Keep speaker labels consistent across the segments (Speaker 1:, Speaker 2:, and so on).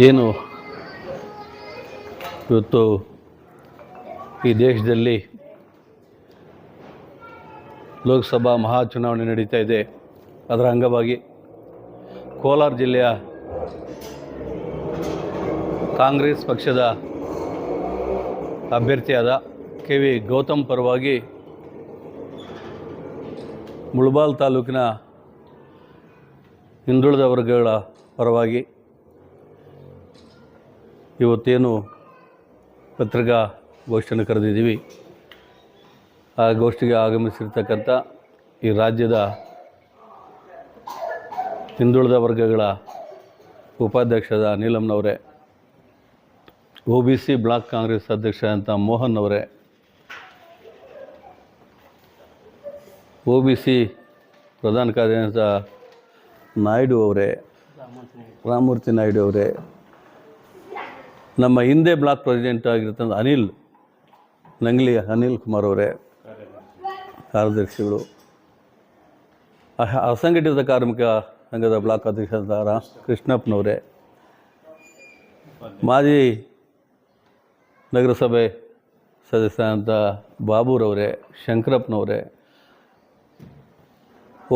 Speaker 1: ಏನು? ಇವತ್ತು ಈ ದೇಶದಲ್ಲಿ ಲೋಕಸಭಾ ಮಹಾ ಚುನಾವಣೆ ನಡೀತಾ ಇದೆ. ಅದರ ಅಂಗವಾಗಿ ಕೋಲಾರ ಜಿಲ್ಲೆಯ ಕಾಂಗ್ರೆಸ್ ಪಕ್ಷದ ಅಭ್ಯರ್ಥಿಯಾದ ಕೆ ವಿ ಗೌತಮ್ ಪರವಾಗಿ ಮುಳಬಾಲ್ ತಾಲೂಕಿನ ಹಿಂದುಳಿದ ವರ್ಗಗಳ ಪರವಾಗಿ ಇವತ್ತೇನು ಪತ್ರಿಕಾ ಗೋಷ್ಠಿಯನ್ನು ಕರೆದಿದ್ದೀವಿ, ಆ ಗೋಷ್ಠಿಗೆ ಆಗಮಿಸಿರ್ತಕ್ಕಂಥ ಈ ರಾಜ್ಯದ ಹಿಂದುಳಿದ ವರ್ಗಗಳ ಉಪಾಧ್ಯಕ್ಷದ ನೀಲಮ್ನವರೇ O B C block Congress ಅಧ್ಯಕ್ಷ ಅಂತ ಮೋಹನ್ ಅವರೇ ಒ ಬಿ ಸಿ ಪ್ರಧಾನ ಕಾರ್ಯದರ್ಶಿ ನಾಯ್ಡು ಅವರೇ, ರಾಮಮೂರ್ತಿ ನಾಯ್ಡು ಅವರೇ ನಮ್ಮ ಹಿಂದೆ ಬ್ಲಾಕ್ ಪ್ರೆಸಿಡೆಂಟ್ ಆಗಿರ್ತಂಥ ಅನಿಲ್, ನಂಗ್ಲಿ ಅನಿಲ್ ಕುಮಾರ್ ಅವರೇ, ಕಾರ್ಯದರ್ಶಿಗಳು. ಅಸಂಘಟಿತ ಕಾರ್ಮಿಕ ಸಂಘದ ಬ್ಲಾಕ್ ಅಧ್ಯಕ್ಷ ರಾಮ್ ಕೃಷ್ಣಪ್ಪನವರೇ ಮಾಜಿ ನಗರಸಭೆ ಸದಸ್ಯರಾದಂಥ ಬಾಬುರವರೇ, ಶಂಕರಪ್ಪನವರೇ,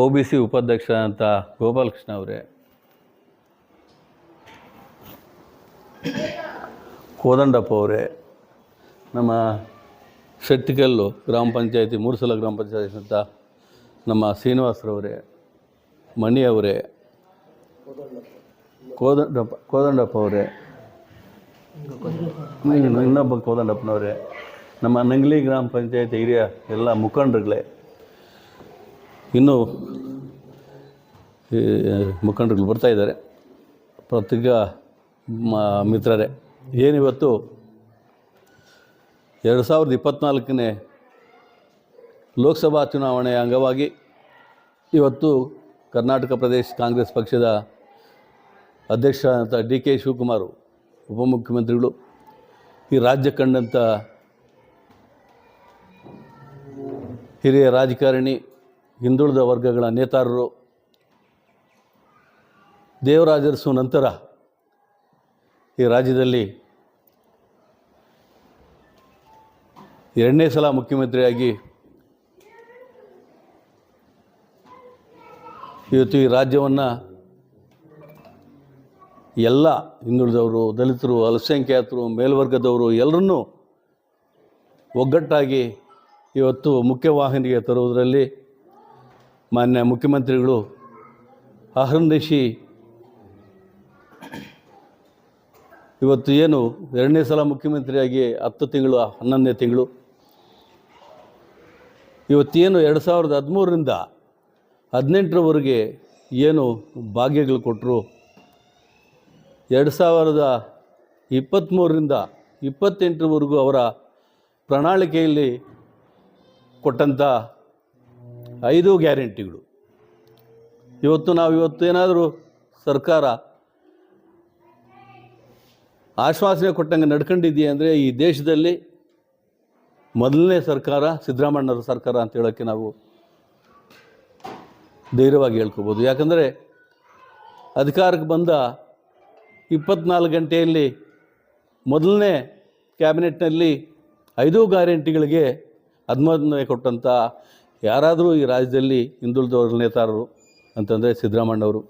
Speaker 1: ಒ ಬಿ ಸಿ ಉಪಾಧ್ಯಕ್ಷ ಅಂತ ಗೋಪಾಲಕೃಷ್ಣ ಅವರೇ. ಕೋದಂಡಪ್ಪ ಅವರೇ ನಮ್ಮ ಶೆಟ್ಟಿಕಲ್ಲು ಗ್ರಾಮ ಪಂಚಾಯತಿ ಮೂರು ಸಲ ಗ್ರಾಮ ಪಂಚಾಯತಿ ಅಂತ ನಮ್ಮ ಶ್ರೀನಿವಾಸರವರೇ ಮಣಿ ಅವರೇ ಕೋದಂಡಪ್ಪ ಕೋದಂಡಪ್ಪ ಅವರೇ ಇನ್ನು ಇನ್ನೊಬ್ಬ ಕೋದಂಡಪ್ಪನವರೇ, ನಮ್ಮ ನಂಗ್ಲಿ ಗ್ರಾಮ ಪಂಚಾಯತಿ ಹಿರಿಯ ಎಲ್ಲ ಮುಖಂಡರುಗಳೇ, ಇನ್ನೂ ಮುಖಂಡರುಗಳು ಬರ್ತಾ ಇದ್ದಾರೆ. ಪತ್ರಿಕಾ ಮ- ಮಿತ್ರರೇ. ಏನಿವತ್ತು? ಎರಡು ಸಾವಿರದ ಇಪ್ಪತ್ತ್ನಾಲ್ಕನೇ ಲೋಕಸಭಾ ಚುನಾವಣೆಯ ಅಂಗವಾಗಿ ಇವತ್ತು ಕರ್ನಾಟಕ ಪ್ರದೇಶ ಕಾಂಗ್ರೆಸ್ ಪಕ್ಷದ ಅಧ್ಯಕ್ಷರಾದಂಥ ಡಿ ಕೆ ಶಿವಕುಮಾರ್ ಉಪಮುಖ್ಯಮಂತ್ರಿಗಳು, ಈ ರಾಜ್ಯ ಕಂಡಂಥ ಹಿರಿಯ ರಾಜಕಾರಣಿ, ಹಿಂದುಳಿದ ವರ್ಗಗಳ ನೇತಾರರು, ದೇವರಾಜರಸು ನಂತರ ಈ ರಾಜ್ಯದಲ್ಲಿ ಎರಡನೇ ಸಲ ಮುಖ್ಯಮಂತ್ರಿಯಾಗಿ ಇವತ್ತು ಈ ರಾಜ್ಯವನ್ನು ಎಲ್ಲ ಹಿಂದುಳಿದವರು, ದಲಿತರು, ಅಲ್ಪಸಂಖ್ಯಾತರು, ಮೇಲ್ವರ್ಗದವರು ಎಲ್ಲರನ್ನೂ ಒಗ್ಗಟ್ಟಾಗಿ ಇವತ್ತು ಮುಖ್ಯವಾಹಿನಿಗೆ ತರುವುದರಲ್ಲಿ ಮಾನ್ಯ ಮುಖ್ಯಮಂತ್ರಿಗಳು ಅಹರ್ನಿಶಿ ಇವತ್ತು ಏನು ಎರಡನೇ ಸಲ ಮುಖ್ಯಮಂತ್ರಿಯಾಗಿ ಹತ್ತು ತಿಂಗಳು, ಹನ್ನೊಂದನೇ ತಿಂಗಳು. ಇವತ್ತೇನು ಎರಡು ಸಾವಿರದ ಹದಿಮೂರರಿಂದ ಹದಿನೆಂಟರವರೆಗೆ ಏನು ಭಾಗ್ಯಗಳು ಕೊಟ್ಟರು ಎರಡು ಸಾವಿರದ ಇಪ್ಪತ್ತ್ಮೂರರಿಂದ ಇಪ್ಪತ್ತೆಂಟರವರೆಗೂ ಅವರ ಪ್ರಣಾಳಿಕೆಯಲ್ಲಿ ಕೊಟ್ಟಂಥ ಐದು ಗ್ಯಾರಂಟಿಗಳು. ಇವತ್ತು ನಾವು ಇವತ್ತು ಏನಾದರೂ ಸರ್ಕಾರ ಆಶ್ವಾಸನೆ ಕೊಟ್ಟಂಗೆ ನಡ್ಕೊಂಡಿದೆಯಾ ಅಂದರೆ ಈ ದೇಶದಲ್ಲಿ ಮೊದಲನೇ ಸರ್ಕಾರ ಸಿದ್ದರಾಮಣ್ಣವ್ರ ಸರ್ಕಾರ ಅಂತ ಹೇಳೋಕ್ಕೆ ನಾವು ಧೈರ್ಯವಾಗಿ ಹೇಳ್ಕೋಬೋದು. ಯಾಕಂದರೆ ಅಧಿಕಾರಕ್ಕೆ ಬಂದ ಇಪ್ಪತ್ನಾಲ್ಕು ಗಂಟೆಯಲ್ಲಿ ಮೊದಲನೇ ಕ್ಯಾಬಿನೆಟ್ನಲ್ಲಿ ಐದು ಗ್ಯಾರಂಟಿಗಳಿಗೆ ಅನುಮೋದನೆ ಕೊಟ್ಟಂಥ ಯಾರಾದರೂ ಈ ರಾಜ್ಯದಲ್ಲಿ ಹಿಂದುಳಿದವರ ನೇತಾರರು ಅಂತಂದರೆ ಸಿದ್ದರಾಮಣ್ಣವರು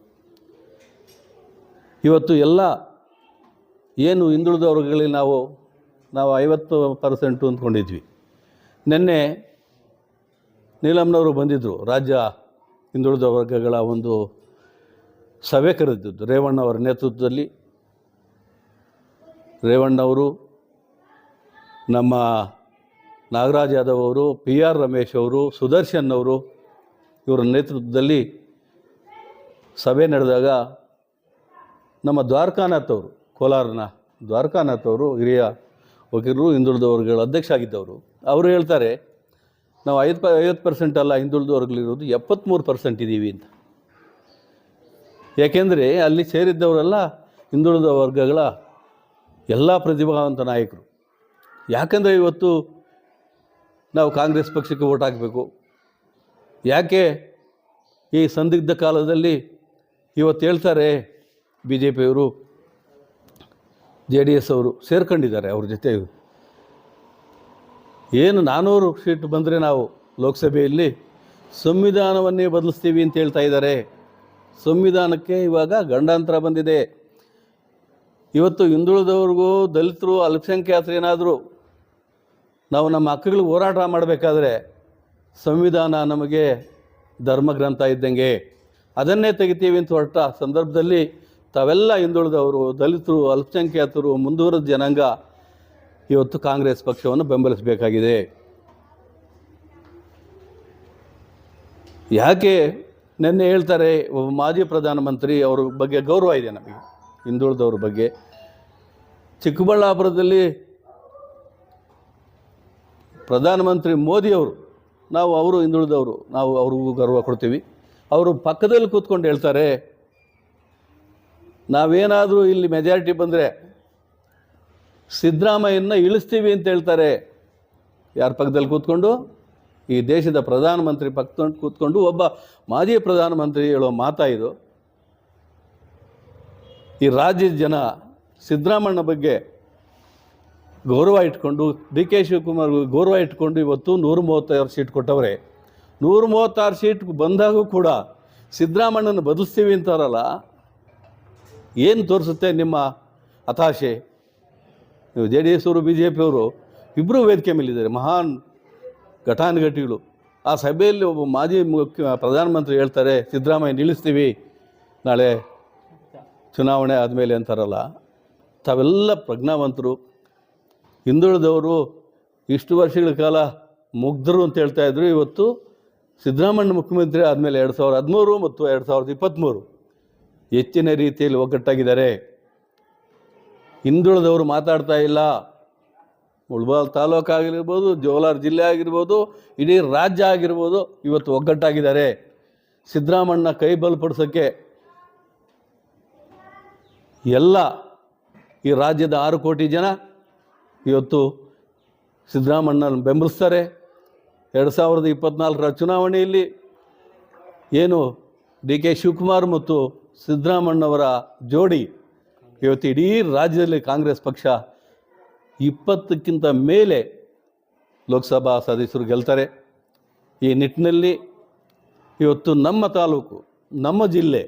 Speaker 1: ಇವತ್ತು ಎಲ್ಲ ಏನು ಹಿಂದುಳಿದ ವರ್ಗಗಳಲ್ಲಿ ನಾವು ನಾವು ಐವತ್ತು ಪರ್ಸೆಂಟು ಅಂದ್ಕೊಂಡಿದ್ವಿ ನಿನ್ನೆ ನೀಲಮ್ನವರು ಬಂದಿದ್ದರು ರಾಜ್ಯ ಹಿಂದುಳಿದ ವರ್ಗಗಳ ಒಂದು ಸಭೆ ಕರೆದಿದ್ದು, ರೇವಣ್ಣ ಅವರ ನೇತೃತ್ವದಲ್ಲಿ. ರೇವಣ್ಣವರು ನಮ್ಮ ನಾಗರಾಜ್ ಯಾದವ್ ಅವರು ಪಿ ಆರ್ ರಮೇಶ್ ಅವರು, ಸುದರ್ಶನ್ ಅವರು, ಇವರ ನೇತೃತ್ವದಲ್ಲಿ ಸಭೆ ನಡೆದಾಗ ನಮ್ಮ ದ್ವಾರಕಾನಾಥ್ ಅವರು ಕೋಲಾರನ ದ್ವಾರಕಾನಾಥ್ ಅವರು ಹಿರಿಯ ವಕೀಲರು ಹಿಂದುಳಿದ ವರ್ಗಗಳ ಅಧ್ಯಕ್ಷ ಆಗಿದ್ದವರು ಅವರು ಹೇಳ್ತಾರೆ, ನಾವು ಐದು ಪ, ಐವತ್ತು ಪರ್ಸೆಂಟ್ ಅಲ್ಲ ಹಿಂದುಳಿದ ವರ್ಗಗಳಿರೋದು ಎಪ್ಪತ್ತ್ಮೂರು ಪರ್ಸೆಂಟ್ ಇದ್ದೀವಿ ಅಂತ. ಯಾಕೆಂದರೆ ಅಲ್ಲಿ ಸೇರಿದ್ದವರೆಲ್ಲ ಹಿಂದುಳಿದ ವರ್ಗಗಳ ಎಲ್ಲ ಪ್ರತಿಭಾವಂತ ನಾಯಕರು. ಯಾಕಂದರೆ ಇವತ್ತು ನಾವು ಕಾಂಗ್ರೆಸ್ ಪಕ್ಷಕ್ಕೆ ಓಟ್ ಹಾಕಬೇಕು. ಯಾಕೆ ಈ ಸಂದಿಗ್ಧ ಕಾಲದಲ್ಲಿ ಇವತ್ತು ಹೇಳ್ತಾರೆ ಬಿ ಜೆ ಪಿಯವರು ಜೆ ಡಿ ಎಸ್ ಅವರು ಸೇರ್ಕೊಂಡಿದ್ದಾರೆ ಅವ್ರ ಜೊತೆ. ಏನು ನಾನ್ನೂರು ಸೀಟ್ ಬಂದರೆ ನಾವು ಲೋಕಸಭೆಯಲ್ಲಿ ಸಂವಿಧಾನವನ್ನೇ ಬದಲಿಸ್ತೀವಿ ಅಂತ ಹೇಳ್ತಾ ಇದ್ದಾರೆ. ಸಂವಿಧಾನಕ್ಕೆ ಇವಾಗ ಗಂಡಾಂತರ ಬಂದಿದೆ. ಇವತ್ತು ಹಿಂದುಳಿದವ್ರಿಗೂ ದಲಿತರು ಅಲ್ಪಸಂಖ್ಯಾತರು ಏನಾದರೂ ನಾವು ನಮ್ಮ ಹಕ್ಕುಗಳಿಗೆ ಹೋರಾಟ ಮಾಡಬೇಕಾದ್ರೆ ಸಂವಿಧಾನ ನಮಗೆ ಧರ್ಮಗ್ರಂಥ ಇದ್ದಂಗೆ. ಅದನ್ನೇ ತೆಗಿತೀವಿ ಅಂತ ಹೊರಟ ಸಂದರ್ಭದಲ್ಲಿ ತಾವೆಲ್ಲ ಹಿಂದುಳಿದವರು, ದಲಿತರು, ಅಲ್ಪಸಂಖ್ಯಾತರು, ಮುಂದುವರೆದ ಜನಾಂಗ, ಇವತ್ತು ಕಾಂಗ್ರೆಸ್ ಪಕ್ಷವನ್ನು ಬೆಂಬಲಿಸಬೇಕಾಗಿದೆ. ಯಾಕೆ ನಿನ್ನೆ ಹೇಳ್ತಾರೆ, ಒಬ್ಬ ಮಾಜಿ ಪ್ರಧಾನಮಂತ್ರಿ ಅವ್ರ ಬಗ್ಗೆ ಗೌರವ ಇದೆ ನಮಗೆ, ಹಿಂದುಳಿದವ್ರ ಬಗ್ಗೆ. ಚಿಕ್ಕಬಳ್ಳಾಪುರದಲ್ಲಿ ಪ್ರಧಾನಮಂತ್ರಿ ಮೋದಿಯವರು ನಾವು ಅವರು ಹಿಂದುಳಿದವರು, ನಾವು ಅವ್ರಿಗೂ ಗೌರವ ಕೊಡ್ತೀವಿ. ಅವರು ಪಕ್ಕದಲ್ಲಿ ಕೂತ್ಕೊಂಡು ಹೇಳ್ತಾರೆ ನಾವೇನಾದರೂ ಇಲ್ಲಿ ಮೆಜಾರಿಟಿ ಬಂದರೆ ಸಿದ್ದರಾಮಯ್ಯನ ಇಳಿಸ್ತೀವಿ ಅಂತ ಹೇಳ್ತಾರೆ. ಯಾರ ಪಕ್ಕದಲ್ಲಿ ಕೂತ್ಕೊಂಡು? ಈ ದೇಶದ ಪ್ರಧಾನಮಂತ್ರಿ ಪಕ್ಕದಲ್ಲಿ ಕೂತ್ಕೊಂಡು ಒಬ್ಬ ಮಾಜಿ ಪ್ರಧಾನಮಂತ್ರಿ ಹೇಳೋ ಮಾತಾ ಇದು. ಈ ರಾಜ್ಯದ ಜನ ಸಿದ್ದರಾಮಣ್ಣ ಬಗ್ಗೆ ಗೌರವ ಇಟ್ಕೊಂಡು, ಡಿ ಕೆ ಶಿವಕುಮಾರ್ ಗೌರವ ಇಟ್ಕೊಂಡು ಇವತ್ತು ನೂರ ಮೂವತ್ತಾರು ಸೀಟ್ ಕೊಟ್ಟವ್ರೆ. ನೂರ ಮೂವತ್ತಾರು ಸೀಟ್ ಬಂದಾಗೂ ಕೂಡ ಸಿದ್ದರಾಮಣ್ಣನ ಬದಲಿಸ್ತೀವಿ ಅಂತಾರಲ್ಲ ಏನು ತೋರಿಸುತ್ತೆ ನಿಮ್ಮ ಹತಾಶೆ? ನೀವು ಜೆ ಡಿ ಎಸ್ ಅವರು, ಬಿ ಜೆ ಪಿಯವರು ಇಬ್ಬರು ವೇದಿಕೆ ಮೇಲಿದ್ದಾರೆ, ಮಹಾನ್ ಘಟಾನುಘಟಿಗಳು. ಆ ಸಭೆಯಲ್ಲಿ ಒಬ್ಬ ಮಾಜಿ ಮುಖ್ಯ ಪ್ರಧಾನಮಂತ್ರಿ ಹೇಳ್ತಾರೆ, ಸಿದ್ದರಾಮಯ್ಯ ನಿಲ್ಲಿಸ್ತೀವಿ, ನಾಳೆ ಚುನಾವಣೆ ಆದಮೇಲೆ ಅಂತಾರಲ್ಲ, ತಾವೆಲ್ಲ ಪ್ರಜ್ಞಾವಂತರು. ಹಿಂದುಳಿದವರು ಇಷ್ಟು ವರ್ಷಗಳ ಕಾಲ ಮುಗ್ಧರು ಅಂತ ಹೇಳ್ತಾ ಇದ್ರು, ಇವತ್ತು ಸಿದ್ದರಾಮಯ್ಯ ಮುಖ್ಯಮಂತ್ರಿ ಆದಮೇಲೆ ಎರಡು ಸಾವಿರದ ಹದಿಮೂರು ಮತ್ತು ಎರಡು ಸಾವಿರದ ಇಪ್ಪತ್ತ್ಮೂರು ಹೆಚ್ಚಿನ ರೀತಿಯಲ್ಲಿ ಒಗ್ಗಟ್ಟಾಗಿದ್ದಾರೆ. ಹಿಂದುಳಿದವರು ಮಾತಾಡ್ತಾ ಇಲ್ಲ. ಮುಳ್ಬಾಲ್ ತಾಲೂಕು ಆಗಿರ್ಬೋದು, ಜೋಲಾರ್ ಜಿಲ್ಲೆ ಆಗಿರ್ಬೋದು, ಇಡೀ ರಾಜ್ಯ ಆಗಿರ್ಬೋದು ಇವತ್ತು ಒಗ್ಗಟ್ಟಾಗಿದ್ದಾರೆ. ಸಿದ್ದರಾಮಣ್ಣ ಕೈ ಬಲಪಡಿಸೋಕ್ಕೆ ಎಲ್ಲ ಈ ರಾಜ್ಯದ ಆರು ಕೋಟಿ ಜನ ಇವತ್ತು ಸಿದ್ದರಾಮಣ್ಣನ ಬೆಂಬಲಿಸ್ತಾರೆ. ಎರಡು ಸಾವಿರದ ಇಪ್ಪತ್ತ್ನಾಲ್ಕರ ಚುನಾವಣೆಯಲ್ಲಿ ಏನು ಡಿ ಕೆ ಶಿವಕುಮಾರ್ ಮತ್ತು ಸಿದ್ದರಾಮಣ್ಣವರ ಜೋಡಿ ಇವತ್ತು ಇಡೀ ರಾಜ್ಯದಲ್ಲಿ ಕಾಂಗ್ರೆಸ್ ಪಕ್ಷ ಇಪ್ಪತ್ತಕ್ಕಿಂತ ಮೇಲೆ ಲೋಕಸಭಾ ಸದಸ್ಯರು ಗೆಲ್ತಾರೆ. ಈ ನಿಟ್ಟಿನಲ್ಲಿ ಇವತ್ತು ನಮ್ಮ ತಾಲೂಕು, ನಮ್ಮ ಜಿಲ್ಲೆ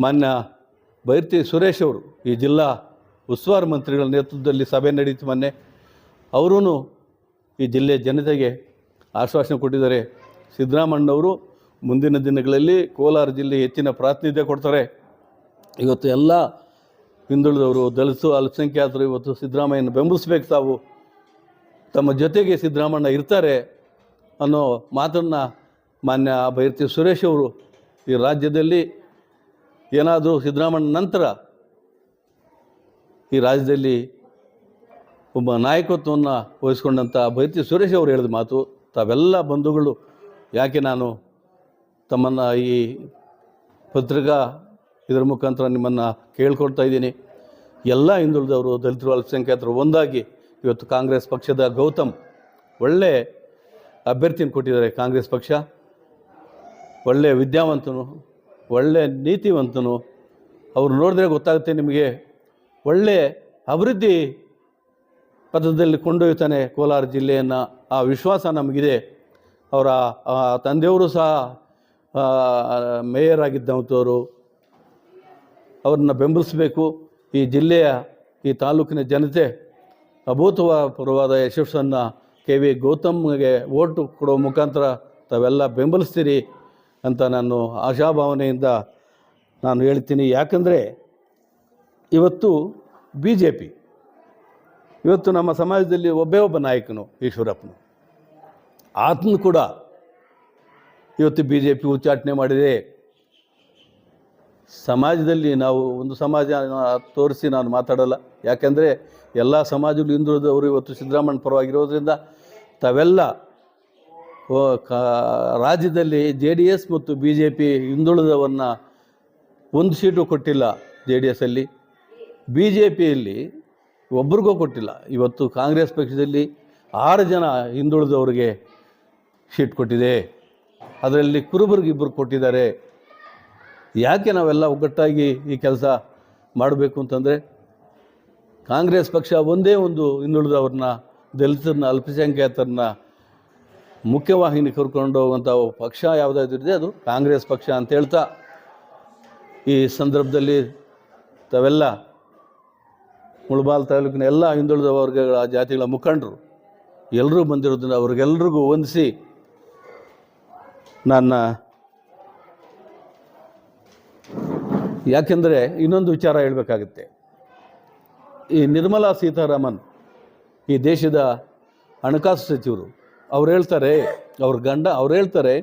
Speaker 1: ಮಾನ್ಯ ಬೈರ್ತಿ ಸುರೇಶ್ ಅವರು ಈ ಜಿಲ್ಲಾ ಉಸ್ತುವಾರಿ ಮಂತ್ರಿಗಳ ನೇತೃತ್ವದಲ್ಲಿ ಸಭೆ ನಡೀತು ಮೊನ್ನೆ. ಅವರೂ ಈ ಜಿಲ್ಲೆಯ ಜನತೆಗೆ ಆಶ್ವಾಸನೆ ಕೊಟ್ಟಿದ್ದಾರೆ. ಸಿದ್ದರಾಮಣ್ಣವರು ಮುಂದಿನ ದಿನಗಳಲ್ಲಿ ಕೋಲಾರ ಜಿಲ್ಲೆ ಹೆಚ್ಚಿನ ಪ್ರಾತಿನಿಧ್ಯ ಕೊಡ್ತಾರೆ. ಇವತ್ತು ಎಲ್ಲ ಹಿಂದುಳಿದವರು ದಲಿತು ಅಲ್ಪಸಂಖ್ಯಾತರು ಇವತ್ತು ಸಿದ್ದರಾಮಯ್ಯನ ಬೆಂಬಲಿಸ್ಬೇಕು ತಾವು. ತಮ್ಮ ಜೊತೆಗೆ ಸಿದ್ದರಾಮಣ್ಣ ಇರ್ತಾರೆ ಅನ್ನೋ ಮಾತನ್ನು ಮಾನ್ಯ ಬೈರ್ತಿ ಸುರೇಶ್ ಅವರು ಈ ರಾಜ್ಯದಲ್ಲಿ ಏನಾದರೂ ಸಿದ್ದರಾಮಣ್ಣ ನಂತರ ಈ ರಾಜ್ಯದಲ್ಲಿ ಒಬ್ಬ ನಾಯಕತ್ವವನ್ನು ವಹಿಸ್ಕೊಂಡಂಥ ಬೈರ್ತಿ ಸುರೇಶ್ ಅವರು ಹೇಳಿದ ಮಾತು, ತಾವೆಲ್ಲ ಬಂಧುಗಳು, ಯಾಕೆ ನಾನು ತಮ್ಮನ್ನು ಈ ಪತ್ರಿಕಾ ಇದರ ಮುಖಾಂತರ ನಿಮ್ಮನ್ನು ಕೇಳ್ಕೊಡ್ತಾ ಇದ್ದೀನಿ. ಎಲ್ಲ ಹಿಂದುಳಿದವರು, ದಲಿತರು, ಅಲ್ಪಸಂಖ್ಯಾತರು ಒಂದಾಗಿ ಇವತ್ತು ಕಾಂಗ್ರೆಸ್ ಪಕ್ಷದ ಗೌತಮ್ ಒಳ್ಳೆ ಅಭ್ಯರ್ಥಿನ ಕೊಟ್ಟಿದ್ದಾರೆ ಕಾಂಗ್ರೆಸ್ ಪಕ್ಷ. ಒಳ್ಳೆಯ ವಿದ್ಯಾವಂತನು ಒಳ್ಳೆಯ ನೀತಿವಂತನು. ಅವರು ನೋಡಿದ್ರೆ ಗೊತ್ತಾಗುತ್ತೆ ನಿಮಗೆ. ಒಳ್ಳೆ ಅಭಿವೃದ್ಧಿ ಪಥದಲ್ಲಿ ಕೊಂಡೊಯ್ತಾನೆ ಕೋಲಾರ ಜಿಲ್ಲೆಯನ್ನು. ಆ ವಿಶ್ವಾಸ ನಮಗಿದೆ. ಅವರ ತಂದೆಯವರು ಸಹ ಮೇಯರ್ ಆಗಿದ್ದಂಥವರು ಅವ್ರನ್ನ ಬೆಂಬಲಿಸಬೇಕು. ಈ ಜಿಲ್ಲೆಯ, ಈ ತಾಲೂಕಿನ ಜನತೆ ಅಭೂತಪೂರ್ವವಾದ ಯಶಸ್ಸನ್ನು ಕೆ ವಿ ಗೌತಮ್ಗೆ ಓಟು ಕೊಡೋ ಮುಖಾಂತರ ತಾವೆಲ್ಲ ಬೆಂಬಲಿಸ್ತೀರಿ ಅಂತ ನಾನು ಆಶಾಭಾವನೆಯಿಂದ ನಾನು ಹೇಳ್ತೀನಿ. ಯಾಕಂದರೆ ಇವತ್ತು ಬಿ ಜೆ ಪಿ, ಇವತ್ತು ನಮ್ಮ ಸಮಾಜದಲ್ಲಿ ಒಬ್ಬೇ ಒಬ್ಬ ನಾಯಕನು ಈಶ್ವರಪ್ಪನು. ಆತನು ಕೂಡ ಇವತ್ತು ಬಿ ಜೆ ಪಿ ಉಚ್ಚಾಟನೆ ಮಾಡಿದೆ. ಸಮಾಜದಲ್ಲಿ ನಾವು ಒಂದು ಸಮಾಜ ತೋರಿಸಿ ನಾನು ಮಾತಾಡಲ್ಲ. ಯಾಕೆಂದರೆ ಎಲ್ಲ ಸಮಾಜಗಳು ಹಿಂದುಳಿದವರು ಇವತ್ತು ಸಿದ್ದರಾಮಯ್ಯ ಪರವಾಗಿರೋದ್ರಿಂದ ತಾವೆಲ್ಲ ರಾಜ್ಯದಲ್ಲಿ ಜೆ ಡಿ ಎಸ್ ಮತ್ತು ಬಿ ಜೆ ಪಿ ಹಿಂದುಳಿದವನ್ನು ಒಂದು ಸೀಟು ಕೊಟ್ಟಿಲ್ಲ ಜೆ ಡಿ ಎಸ್ಸಲ್ಲಿ ಬಿ ಜೆ ಪಿಯಲ್ಲಿ ಒಬ್ರಿಗೂ ಕೊಟ್ಟಿಲ್ಲ. ಇವತ್ತು ಕಾಂಗ್ರೆಸ್ ಪಕ್ಷದಲ್ಲಿ ಆರು ಜನ ಹಿಂದುಳಿದವರಿಗೆ ಸೀಟ್ ಕೊಟ್ಟಿದೆ. ಅದರಲ್ಲಿ ಕುರುಬರಿಗೆ ಇಬ್ಬರು ಕೊಟ್ಟಿದ್ದಾರೆ. ಯಾಕೆ ನಾವೆಲ್ಲ ಒಗ್ಗಟ್ಟಾಗಿ ಈ ಕೆಲಸ ಮಾಡಬೇಕು ಅಂತಂದರೆ, ಕಾಂಗ್ರೆಸ್ ಪಕ್ಷ ಒಂದೇ ಒಂದು ಇನ್ನುಳಿದವ್ರನ್ನ ದಲಿತರನ್ನ, ಅಲ್ಪಸಂಖ್ಯಾತರನ್ನ ಮುಖ್ಯವಾಹಿನಿ ಕರ್ಕೊಂಡು ಹೋಗುವಂಥ ಪಕ್ಷ ಯಾವುದಾದ್ರಿದೆ ಅದು ಕಾಂಗ್ರೆಸ್ ಪಕ್ಷ ಅಂತ ಹೇಳ್ತಾ, ಈ ಸಂದರ್ಭದಲ್ಲಿ ತಾವೆಲ್ಲ ಮುಳಬಾಲ್ ತಾಲೂಕಿನ ಎಲ್ಲ ಹಿಂದುಳಿದ ವರ್ಗಗಳ ಜಾತಿಗಳ ಮುಖಂಡರು ಎಲ್ಲರೂ ಬಂದಿರೋದನ್ನು ಅವ್ರಿಗೆಲ್ರಿಗೂ ವಂದಿಸಿ ನನ್ನ ಯಾಕೆಂದರೆ ಇನ್ನೊಂದು ವಿಚಾರ ಹೇಳಬೇಕಾಗುತ್ತೆ. ಈ ನಿರ್ಮಲಾ ಸೀತಾರಾಮನ್, ಈ ದೇಶದ ಹಣಕಾಸು ಸಚಿವರು, ಅವ್ರು ಹೇಳ್ತಾರೆ, ಅವ್ರ ಗಂಡ, ಅವ್ರು ಹೇಳ್ತಾರೆ,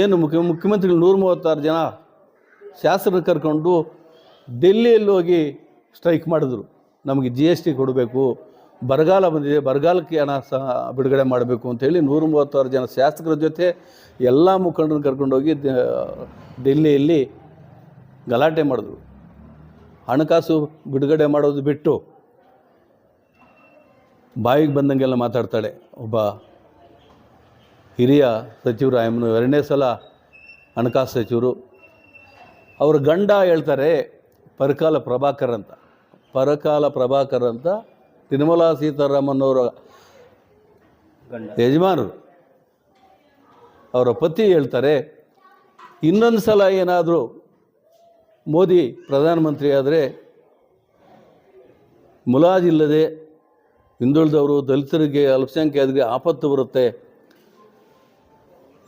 Speaker 1: ಏನು ಮುಖ್ಯ, ಮುಖ್ಯಮಂತ್ರಿಗಳು ನೂರ ಮೂವತ್ತಾರು ಜನ ಶಾಸಕರು ಕರ್ಕೊಂಡು ಡೆಲ್ಲಿಯಲ್ಲಿ ಹೋಗಿ ಸ್ಟ್ರೈಕ್ ಮಾಡಿದ್ರು. ನಮಗೆ ಜಿ ಎಸ್ ಟಿ ಕೊಡಬೇಕು ಬರಗಾಲ ಬಂದಿದೆ. ಬರಗಾಲಕ್ಕೆ ಹಣ ಸಹ ಬಿಡುಗಡೆ ಮಾಡಬೇಕು ಅಂತೇಳಿ ನೂರ ಮೂವತ್ತಾರು ಜನ ಶಾಸಕರ ಜೊತೆ ಎಲ್ಲ ಮುಖಂಡರನ್ನು ಕರ್ಕೊಂಡೋಗಿ ಡೆಲ್ಲಿಯಲ್ಲಿ ಗಲಾಟೆ ಮಾಡಿದ್ರು. ಹಣಕಾಸು ಬಿಡುಗಡೆ ಮಾಡೋದು ಬಿಟ್ಟು ಬಾಯಿಗೆ ಬಂದಂಗೆಲ್ಲ ಮಾತಾಡ್ತಾಳೆ ಒಬ್ಬ ಹಿರಿಯ ಸಚಿವರು ಆಯಮ್ಮನು ಎರಡನೇ ಸಲ ಹಣಕಾಸು ಸಚಿವರು. ಅವ್ರ ಗಂಡ ಹೇಳ್ತಾರೆ, ಪರಕಾಲ ಪ್ರಭಾಕರ್ ಅಂತ. ಪರಕಾಲ ಪ್ರಭಾಕರ್ ಅಂತ ನಿರ್ಮಲಾ ಸೀತಾರಾಮನ್ ಅವರ ಯಜಮಾನರು. ಅವರ ಪತಿ ಹೇಳ್ತಾರೆ ಇನ್ನೊಂದು ಸಲ ಏನಾದರೂ ಮೋದಿ ಪ್ರಧಾನಮಂತ್ರಿ ಆದರೆ ಮುಲಾಜಿಲ್ಲದೆ ಹಿಂದುಳಿದವರು ದಲಿತರಿಗೆ ಅಲ್ಪಸಂಖ್ಯಾತರಿಗೆ ಆಪತ್ತು ಬರುತ್ತೆ.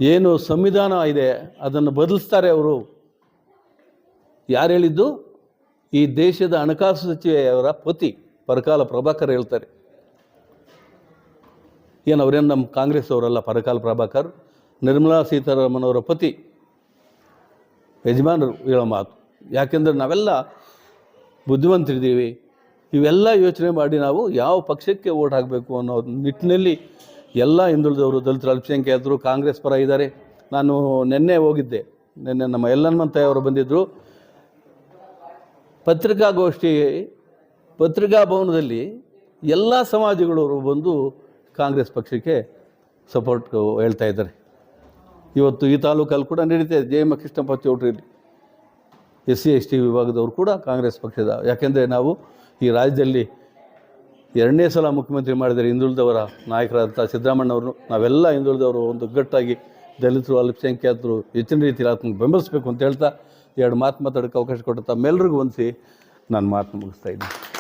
Speaker 1: ಏನು ಸಂವಿಧಾನ ಇದೆ ಅದನ್ನು ಬದಲಿಸ್ತಾರೆ ಅವರು. ಯಾರು ಹೇಳಿದ್ದು? ಈ ದೇಶದ ಹಣಕಾಸು ಸಚಿವೆಯವರ ಪತಿ. ಪರಕಾಲ ಪ್ರಭಾಕರ್ ಹೇಳ್ತಾರೆ. ಏನು ಅವರೇನು ನಮ್ಮ ಕಾಂಗ್ರೆಸ್ ಅವರಲ್ಲ ಪರಕಾಲ ಪ್ರಭಾಕರ್? ನಿರ್ಮಲಾ ಸೀತಾರಾಮನ್ ಅವರ ಪತಿ. ಯಜಮಾನರು ಹೇಳೋ ಮಾತು. ಯಾಕೆಂದರೆ ನಾವೆಲ್ಲ ಬುದ್ಧಿವಂತರಿದ್ದೀವಿ ಇವೆಲ್ಲ ಯೋಚನೆ ಮಾಡಿ ನಾವು ಯಾವ ಪಕ್ಷಕ್ಕೆ ಓಟ್ ಹಾಕಬೇಕು ಅನ್ನೋ ನಿಟ್ಟಿನಲ್ಲಿ ಎಲ್ಲ ಹಿಂದುಳಿದವರು ದಲಿತರು, ಅಲ್ಪಸಂಖ್ಯಾತರು ಕಾಂಗ್ರೆಸ್ ಪರ ಇದ್ದಾರೆ. ನಾನು ನಿನ್ನೆ ಹೋಗಿದ್ದೆ. ನಿನ್ನೆ ನಮ್ಮ ಯಲ್ಲನ್ಮಂತಯ್ಯ ಅವರು ಬಂದಿದ್ದರು ಪತ್ರಿಕಾಗೋಷ್ಠಿ ಪತ್ರಿಕಾ ಭವನದಲ್ಲಿ ಎಲ್ಲ ಸಮಾಜಗಳವರು ಬಂದು ಕಾಂಗ್ರೆಸ್ ಪಕ್ಷಕ್ಕೆ ಸಪೋರ್ಟ್ ಹೇಳ್ತಾ ಇದ್ದಾರೆ. ಇವತ್ತು ಈ ತಾಲೂಕಲ್ಲಿ ಕೂಡ ನಡೀತಾ ಇದೆ. ಜೆ ಎಂ ಕೃಷ್ಣಪ್ಪ ಚೌಟ್ರಿಯಲ್ಲಿ ಎಸ್ ಸಿ ಎಸ್ ಟಿ ವಿಭಾಗದವರು ಕೂಡ ಕಾಂಗ್ರೆಸ್ ಪಕ್ಷದ. ಯಾಕೆಂದರೆ ನಾವು ಈ ರಾಜ್ಯದಲ್ಲಿ ಎರಡನೇ ಸಲ ಮುಖ್ಯಮಂತ್ರಿ ಮಾಡಿದರೆ ಹಿಂದುಳಿದವರ ನಾಯಕರಾದಂಥ ಸಿದ್ದರಾಮಣ್ಣವರು ನಾವೆಲ್ಲ ಹಿಂದುಳಿದವರು ಒಂದು ಗಟ್ಟಾಗಿ ದಲಿತರು, ಅಲ್ಪಸಂಖ್ಯಾತರು, ಹೆಚ್ಚಿನ ರೀತಿಯಲ್ಲಿ ಆತ್ಮ ಬೆಂಬಲಿಸಬೇಕು ಅಂತ ಹೇಳ್ತಾ ಎರಡು ಮಾತು ಮಾತಾಡೋಕ್ಕೆ ಅವಕಾಶ ಕೊಟ್ಟು ತಮ್ಮೆಲ್ಲರಿಗೂ ಹೊಂದಿಸಿ ನಾನು ಮಾತು ಮುಗಿಸ್ತಾ ಇದ್ದೀನಿ.